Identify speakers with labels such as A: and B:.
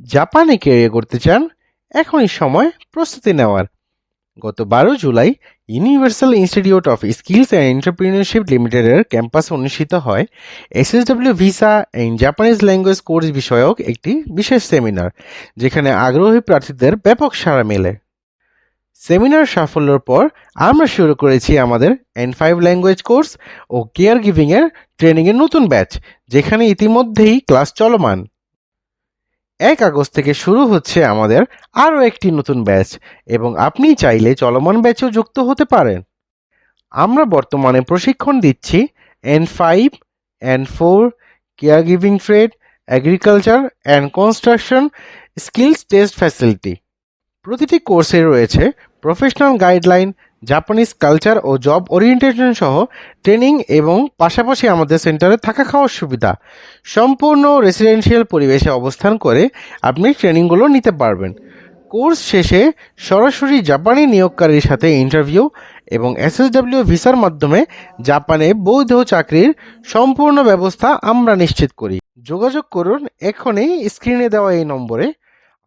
A: জাপানে ক্যারিয়ার করতে চান, এখনই সময় প্রস্তুতি নেওয়ার। গত বারো July universal institute of skills and entrepreneurship লিমিটেডের ক্যাম্পাসে অনুষ্ঠিত হয় SSW visa and Japanese language course বিষয়ক একটি বিশেষ সেমিনার, যেখানে আগ্রহী প্রার্থীদের ব্যাপক সাড়া মেলে। সেমিনার সাফল্যের পর আমরা শুরু করেছি আমাদের এন ফাইভ ল্যাঙ্গুয়েজ কোর্স ও কেয়ার গিভিংয়ের ট্রেনিংয়ের নতুন ব্যাচ, যেখানে ইতিমধ্যেই ক্লাস চলমান। এক আগস্ট থেকে শুরু হচ্ছে আমাদের আরও একটি নতুন ব্যাচ, এবং আপনি চাইলে চলমান ব্যাচেও যুক্ত হতে পারেন। আমরা বর্তমানে প্রশিক্ষণ দিচ্ছি N five N four care giving trade agriculture and construction skills test facility প্রতিটি কোর্সে রয়েছে প্রফেশনাল গাইডলাইন জাপানিজ কালচার ও জব ওরিয়েন্টেশন সহ ট্রেনিং এবং পাশাপাশি আমাদের সেন্টারে থাকা খাওয়ার সুবিধা। সম্পূর্ণ রেসিডেন্সিয়াল পরিবেশে অবস্থান করে আপনি ট্রেনিংগুলো নিতে পারবেন। কোর্স শেষে সরাসরি জাপানি নিয়োগকারীর সাথে ইন্টারভিউ এবং এসএসডব্লিউ ভিসার মাধ্যমে জাপানে বৈধ চাকরির সম্পূর্ণ ব্যবস্থা আমরা নিশ্চিত করি। যোগাযোগ করুন, এখনই স্ক্রিনে দেওয়া এই নম্বরে।